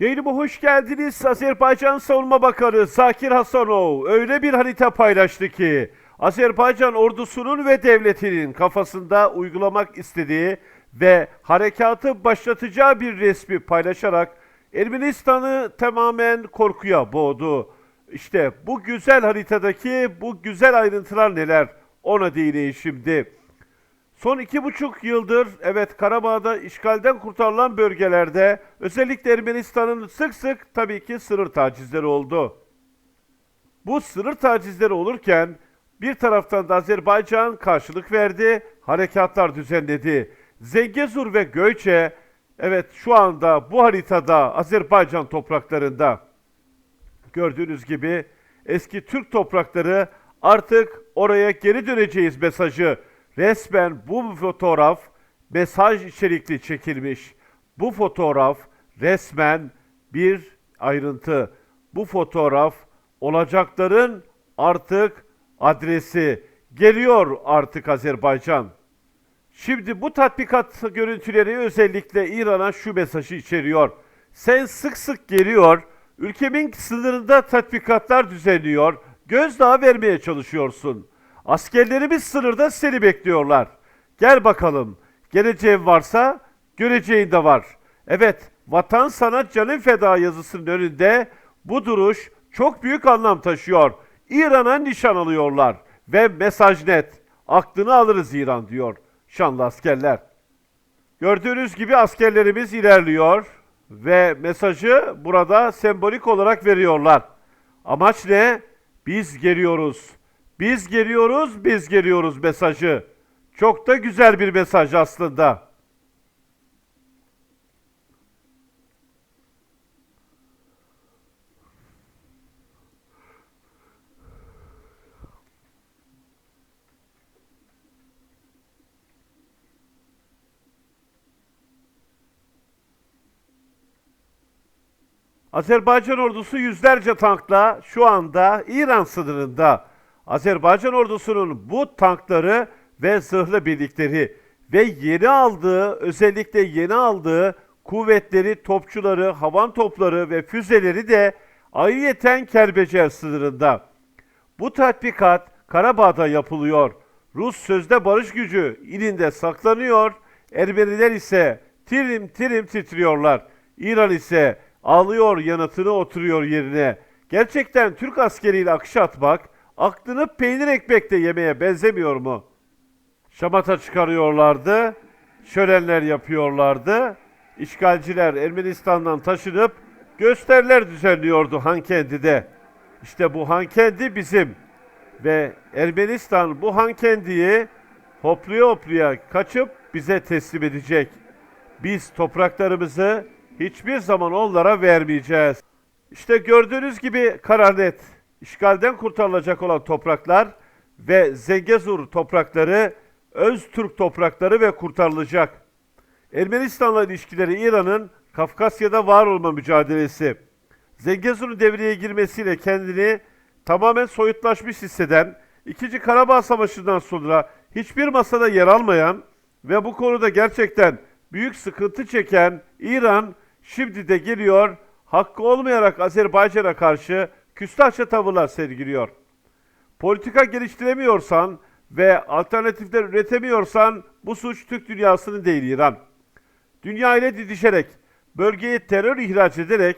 Yayınıma hoş geldiniz. Azerbaycan Savunma Bakanı Zakir Hasanov öyle bir harita paylaştı ki Azerbaycan ordusunun ve devletinin kafasında uygulamak istediği ve harekatı başlatacağı bir resmi paylaşarak Ermenistan'ı tamamen korkuya boğdu. İşte bu güzel haritadaki bu güzel ayrıntılar neler ona değineyim şimdi. Son iki buçuk yıldır evet Karabağ'da işgalden kurtarılan bölgelerde özellikle Ermenistan'ın sık sık tabii ki sınır tacizleri oldu. Bu sınır tacizleri olurken bir taraftan da Azerbaycan karşılık verdi, harekatlar düzenledi. Zengezur ve Göyçe evet şu anda bu haritada Azerbaycan topraklarında. Gördüğünüz gibi eski Türk toprakları artık oraya geri döneceğiz mesajı. Resmen bu fotoğraf mesaj içerikli çekilmiş. Bu fotoğraf resmen bir ayrıntı. Bu fotoğraf olacakların artık adresi. Geliyor artık Azerbaycan. Şimdi bu tatbikat görüntüleri özellikle İran'a şu mesajı içeriyor. Sen sık sık geliyor, ülkemin sınırında tatbikatlar düzenliyor, gözdağı vermeye çalışıyorsun. Askerlerimiz sınırda seni bekliyorlar. Gel bakalım, geleceğin varsa göreceğin de var. Evet, vatan sana canın feda yazısının önünde bu duruş çok büyük anlam taşıyor. İran'a nişan alıyorlar ve mesaj net. Aklını alırız İran diyor şanlı askerler. Gördüğünüz gibi askerlerimiz ilerliyor ve mesajı burada sembolik olarak veriyorlar. Amaç ne? Biz geliyoruz. Biz geliyoruz, biz geliyoruz mesajı. Çok da güzel bir mesaj aslında. Azerbaycan ordusu yüzlerce tankla şu anda İran sınırında. Azerbaycan ordusunun bu tankları ve zırhlı birlikleri ve yeni aldığı, özellikle yeni aldığı kuvvetleri, topçuları, havan topları ve füzeleri de ayrıyeten Kerbecer sınırında. Bu tatbikat Karabağ'da yapılıyor. Rus sözde barış gücü ilinde saklanıyor. Ermeniler ise tirim tirim titriyorlar. İran ise ağlıyor yanıtını oturuyor yerine. Gerçekten Türk askeriyle akış atmak aklını peynir ekmekle yemeye benzemiyor mu? Şamata çıkarıyorlardı, şölenler yapıyorlardı. İşgalciler Ermenistan'dan taşınıp gösteriler düzenliyordu Hankendi'de. İşte bu Hankendi bizim ve Ermenistan bu Hankendi'yi hopluya hopluya kaçıp bize teslim edecek. Biz topraklarımızı hiçbir zaman onlara vermeyeceğiz. İşte gördüğünüz gibi karar net. İşgalden kurtarılacak olan topraklar ve Zengezur toprakları öz Türk toprakları ve kurtarılacak. Ermenistan'la ilişkileri İran'ın Kafkasya'da var olma mücadelesi. Zengezur'un devreye girmesiyle kendini tamamen soyutlaşmış hisseden, 2. Karabağ Savaşı'ndan sonra hiçbir masada yer almayan ve bu konuda gerçekten büyük sıkıntı çeken İran şimdi de geliyor, hakkı olmayarak Azerbaycan'a karşı küstahça tavırlar sergiliyor. Politika geliştiremiyorsan ve alternatifler üretemiyorsan bu suç Türk dünyasının değil İran. Dünya ile didişerek, bölgeye terör ihraç ederek,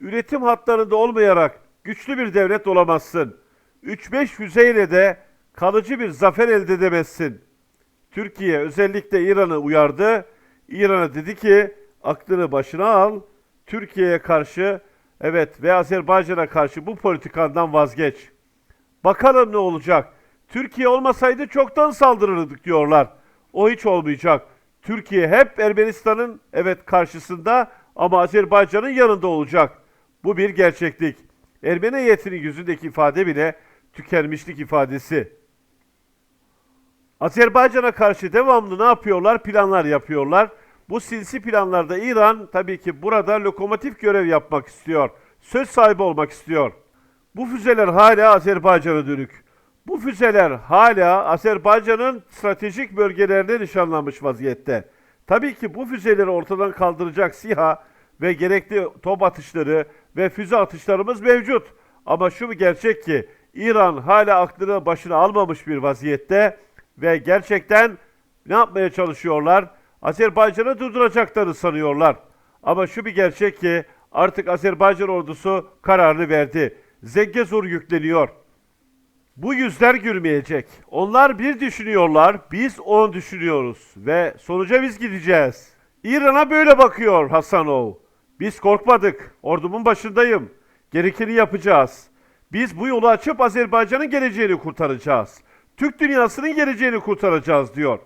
üretim hatlarında olmayarak güçlü bir devlet olamazsın. 3-5 füzeyle de kalıcı bir zafer elde edemezsin. Türkiye özellikle İran'ı uyardı. İran'a dedi ki aklını başına al. Türkiye'ye karşı evet ve Azerbaycan'a karşı bu politikandan vazgeç. Bakalım ne olacak. Türkiye olmasaydı çoktan saldırırdık diyorlar. O hiç olmayacak. Türkiye hep Ermenistan'ın evet karşısında ama Azerbaycan'ın yanında olacak. Bu bir gerçeklik. Ermeni heyetinin yüzündeki ifade bile tükenmişlik ifadesi. Azerbaycan'a karşı devamlı ne yapıyorlar? Planlar yapıyorlar. Bu sinsi planlarda İran tabii ki burada lokomotif görev yapmak istiyor. Söz sahibi olmak istiyor. Bu füzeler hala Azerbaycan'a dönük. Bu füzeler hala Azerbaycan'ın stratejik bölgelerine nişanlanmış vaziyette. Tabii ki bu füzeleri ortadan kaldıracak SİHA ve gerekli top atışları ve füze atışlarımız mevcut. Ama şu bir gerçek ki İran hala aklını başına almamış bir vaziyette ve gerçekten ne yapmaya çalışıyorlar? Azerbaycan'ı durduracaklarını sanıyorlar. Ama şu bir gerçek ki artık Azerbaycan ordusu kararını verdi. Zengezur yükleniyor. Bu yüzler gülmeyecek. Onlar bir düşünüyorlar, biz on düşünüyoruz ve sonuca biz gideceğiz. İran'a böyle bakıyor Hasanov. Biz korkmadık. Ordumun başındayım. Gerekeni yapacağız. Biz bu yolu açıp Azerbaycan'ın geleceğini kurtaracağız. Türk dünyasının geleceğini kurtaracağız diyor.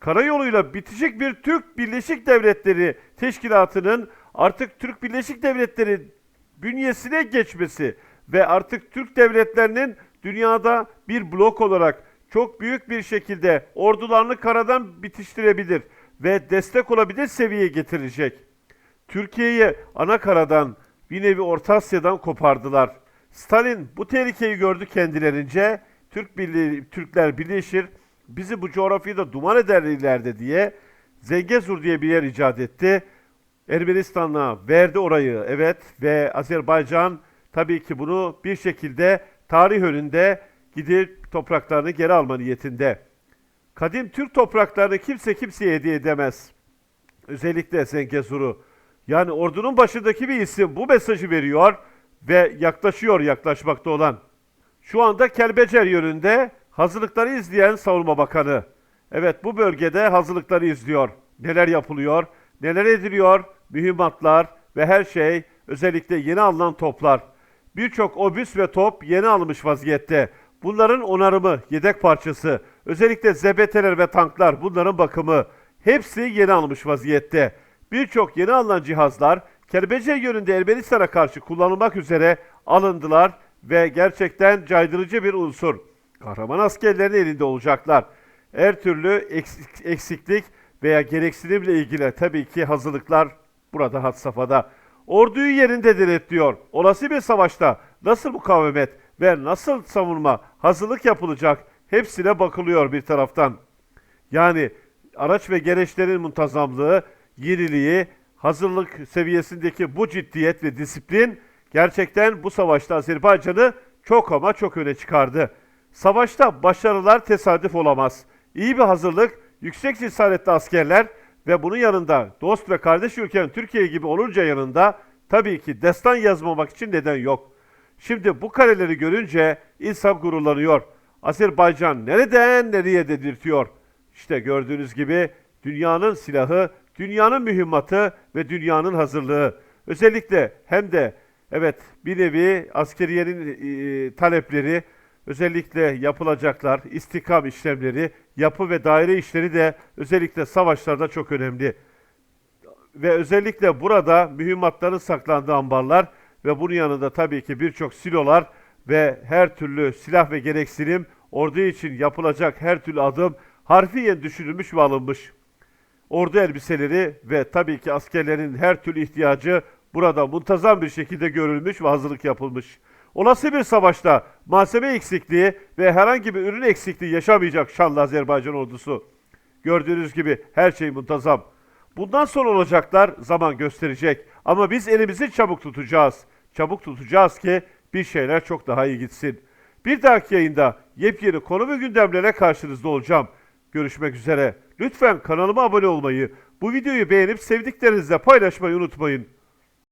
Karayoluyla bitecek bir Türk Birleşik Devletleri Teşkilatı'nın artık Türk Birleşik Devletleri bünyesine geçmesi ve artık Türk devletlerinin dünyada bir blok olarak çok büyük bir şekilde ordularını karadan bitiştirebilir ve destek olabilir seviyeye getirecek. Türkiye'yi ana karadan bir nevi Orta Asya'dan kopardılar. Stalin bu tehlikeyi gördü kendilerince. Türk Birliği, Türkler birleşir, bizi bu coğrafyada duman eder ileride diye Zengezur diye bir yer icat etti. Ermenistan'a verdi orayı evet ve Azerbaycan tabii ki bunu bir şekilde tarih önünde gidip topraklarını geri alma niyetinde. Kadim Türk topraklarını kimse kimseye hediye edemez. Özellikle Zengezur'u. Yani ordunun başındaki bir isim bu mesajı veriyor ve yaklaşıyor yaklaşmakta olan. Şu anda Kelbecer yönünde hazırlıkları izleyen Savunma Bakanı. Evet bu bölgede hazırlıkları izliyor. Neler yapılıyor, neler ediliyor, mühimmatlar ve her şey özellikle yeni alınan toplar. Birçok obüs ve top yeni alınmış vaziyette. Bunların onarımı, yedek parçası, özellikle ZBT'ler ve tanklar bunların bakımı hepsi yeni alınmış vaziyette. Birçok yeni alınan cihazlar Kelbecer yönünde Ermenistan'a karşı kullanılmak üzere alındılar ve gerçekten caydırıcı bir unsur. Kahraman askerlerin elinde olacaklar. Her türlü eksik- eksiklik veya gereksinimle ilgili tabii ki hazırlıklar burada had safhada. Orduyu yerinde denetliyor. Olası bir savaşta nasıl mukavemet ve nasıl savunma hazırlık yapılacak hepsine bakılıyor bir taraftan. Yani araç ve gereçlerin muntazamlığı, yeniliği, hazırlık seviyesindeki bu ciddiyet ve disiplin gerçekten bu savaşta Azerbaycan'ı çok ama çok öne çıkardı. Savaşta başarılar tesadüf olamaz. İyi bir hazırlık, yüksek cesaretli askerler ve bunun yanında dost ve kardeş ülken Türkiye gibi olunca yanında tabii ki destan yazmamak için neden yok. Şimdi bu kareleri görünce insan gururlanıyor. Azerbaycan nereden nereye dedirtiyor. İşte gördüğünüz gibi dünyanın silahı, dünyanın mühimmatı ve dünyanın hazırlığı. Özellikle hem de evet bir nevi askeriyenin e, talepleri, özellikle yapılacaklar, istikam işlemleri, yapı ve daire işleri de özellikle savaşlarda çok önemli. Ve özellikle burada mühimmatların saklandığı ambarlar ve bunun yanında tabii ki birçok silolar ve her türlü silah ve gereksinim ordu için yapılacak her türlü adım harfiyen düşünülmüş ve alınmış. Ordu elbiseleri ve tabii ki askerlerin her türlü ihtiyacı burada muntazam bir şekilde görülmüş ve hazırlık yapılmış. Olası bir savaşta malzeme eksikliği ve herhangi bir ürün eksikliği yaşamayacak şanlı Azerbaycan ordusu. Gördüğünüz gibi her şey muntazam. Bundan sonra olacaklar zaman gösterecek. Ama biz elimizi çabuk tutacağız. Çabuk tutacağız ki bir şeyler çok daha iyi gitsin. Bir dahaki yayında yepyeni konu ve gündemlere karşınızda olacağım. Görüşmek üzere. Lütfen kanalıma abone olmayı, bu videoyu beğenip sevdiklerinizle paylaşmayı unutmayın.